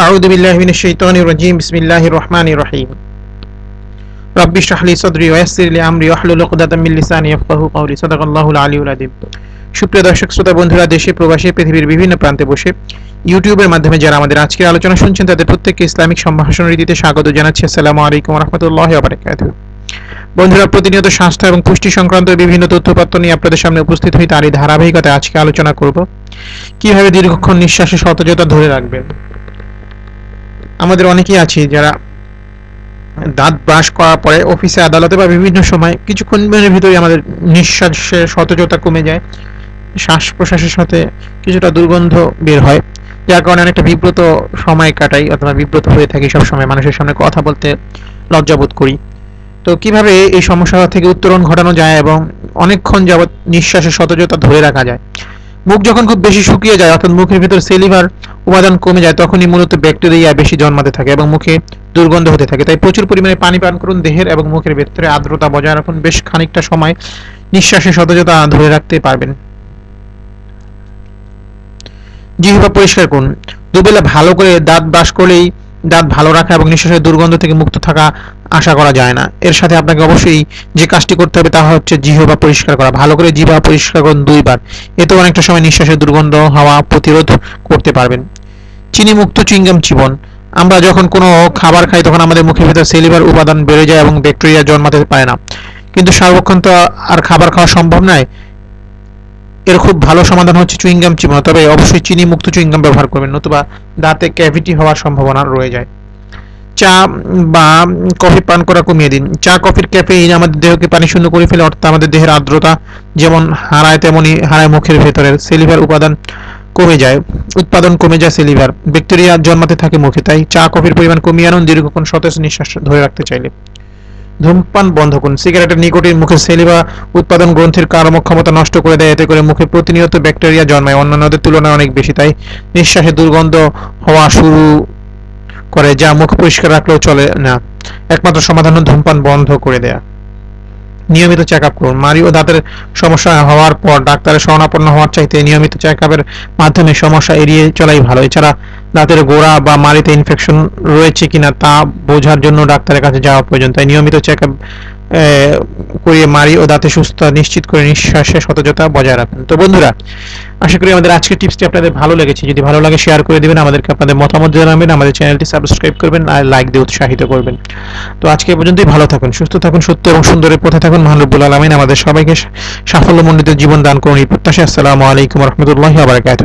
أعوذ بالله من الشيطان الرجيم بسم الله الرحمن الرحيم رب اشرح لي صدري ويسر لي أمري واحلل عقدة من لساني يفقهوا قولي صدق الله العلي العظيم সুপ্রিয় দর্শক শ্রোতা বন্ধুরা দেশে প্রবাসী পৃথিবীর বিভিন্ন প্রান্তে বসে ইউটিউবের মাধ্যমে যারা আমাদের আজকের আলোচনা শুনছেন তাদের প্রত্যেককে ইসলামিক সম্ভাষণ রীতিতে স্বাগত জানাচ্ছি আসসালামু আলাইকুম রহমতুল্লাহ বারাকাতুহ বন্ধুরা প্রতিনিয়ত স্বাস্থ্য এবং পুষ্টি সংক্রান্ত বিভিন্ন তথ্যপত্র নিয়ে আপনাদের সামনে উপস্থিত হই তারই ধারাবাহিকতায় আজকে আলোচনা করব কিভাবে দীর্ঘক্ষণ নিঃশ্বাসে সতেজতা ধরে রাখবেন আমাদের অনেকেই আছি যারা দাঁত ব্রাশ করার পরে অফিসে আদালতে বা বিভিন্ন সময় কিছুক্ষণের ভিতরে আমাদের নিঃশ্বাসের সতেজতা কমে যায়, শ্বাস প্রশ্বাসের সাথে কিছুটা দুর্গন্ধ বের হয়, যার কারণে অনেকটা বিব্রত সময় কাটাই অথবা বিব্রত হয়ে থাকি সব সময় মানুষের সামনে কথা বলতে লজ্জাবোধ করি। তো কীভাবে এই সমস্যা থেকে উত্তরণ ঘটানো যায় এবং অনেকক্ষণ যাবৎ নিঃশ্বাসের সতেজতা ধরে রাখা যায়? মুখ যখন খুব বেশি শুকিয়ে যায়, অর্থাৎ মুখের ভিতর সেলিভার উপাদান কমে যায়, তখনই মূলত ব্যাকটেরিয়া বেশি জন্মাতে থাকে এবং মুখে দুর্গন্ধ হতে থাকে। তাই প্রচুর পরিমাণে পানি পান করুন দেহের এবং মুখের ভেতরে আর্দ্রতা বজায় রাখুন। বেশ খানিকটা সময় নিঃশ্বাসের সতেজতা ধরে রাখতে পারবেন। জিহ্বা পরিষ্কার করুন। দুবেলা ভালো করে দাঁত ব্রাশ করলেই দাঁত ভালো রাখা এবং নিঃশ্বাসের দুর্গন্ধ থেকে মুক্ত থাকা আশা করা যায় না। এর সাথে আপনাকে অবশ্যই যে কাজটি করতে হবে তা হচ্ছে জিহ্বা পরিষ্কার করা। ভালো করে জিহ্বা পরিষ্কার করুন দুইবার। এতে অনেকটা সময় নিঃশ্বাসের দুর্গন্ধ, হাওয়া, প্রতিরোধ করতে পারবেন। চিনি মুক্ত চুইংগাম জীবন আমরা যখন কোনো খাবার খাই, তখন আমাদের মুখের ভিতর সেলিভার উপাদান বেড়ে যায় এবং ব্যাকটেরিয়া জন্মাতে পারে না। কিন্তু সার্বক্ষণ তো আর খাবার খাওয়া সম্ভব নয়। এর খুব ভালো সমাধান হচ্ছে চুইংগাম চিবানো তবে অবশ্যই চিনি মুক্ত চুইংগাম ব্যবহার করবেন, নতুবা দাঁতে ক্যাভিটি হওয়ার সম্ভাবনা রয়ে যায়। চা বা কফি পান করা কমিয়ে দিন। চা, কফির ক্যাফেইন আমাদের দেহকে পানি শূন্য করে ফেলে, অর্থাৎ আমাদের দেহের আর্দ্রতা যেমন হারায় তেমনি হারায় মুখের ভেতরের সেলিভার উপাদান কমে যায়, উৎপাদন কমে যায় সেলিভার ব্যাকটেরিয়া জন্মাতে থাকে মুখে, তাই চা, কফির পরিমাণ কমিয়ে আনুন, দীর্ঘক্ষণ সতেজ নিঃশ্বাস ধরে রাখতে চাইলে। ধূমপান বন্ধ করুন। সিগারেটের নিকোটিন, মুখে সেলিভা উৎপাদন গ্রন্থির কর্মক্ষমতা নষ্ট করে দেয়, এতে করে মুখে প্রতিনিয়ত ব্যাকটেরিয়া জন্মায়। অন্যান্যদের তুলনায় অনেক বেশি, তাই নিঃশ্বাসে দুর্গন্ধ হওয়া শুরু করে, যা মুখ পরিষ্কার রাখলেও চলে না। একমাত্র সমাধান ধূমপান বন্ধ করে দেয়া। নিয়মিত চেক আপ করুন। মারি ও দাঁতের সমস্যা হওয়ার পর ডাক্তারের শরণাপন্ন হওয়ার চাইতে নিয়মিত চেক আপের মাধ্যমে সমস্যা এড়িয়ে চলাই ভালো। এছাড়া দাঁতের গোড়া বা মারিতে ইনফেকশন রয়েছে কিনা তা বোঝার জন্য ডাক্তারের কাছে যাওয়া প্রয়োজন। তাই নিয়মিত চেক আপ করিয়ে মারি ও দাঁতে সুস্থ নিশ্চিত করে নিঃশ্বাসে সতেজতা বজায় রাখুন। তো বন্ধুরা, আশা করি আমাদের আজকের টিপসটি আপনাদের ভালো লেগেছে। যদি ভালো লাগে শেয়ার করে দিবেন, আমাদেরকে আপনাদের মতামত জানাবেন, আমাদের চ্যানেলটি সাবস্ক্রাইব করবেন, আর লাইক দিয়ে উৎসাহিত করবেন। তো আজকে পর্যন্তই, ভালো থাকুন, সুস্থ থাকুন, সত্য এবং সুন্দরের পথে থাকুন। মহানবুল আলমিন আমাদের সবাইকে সাফল্যমণ্ডিত জীবন দান করুন। এই প্রত্যাশা আসসালামু আলাইকুম রহমতুল্লাহ আবরকাত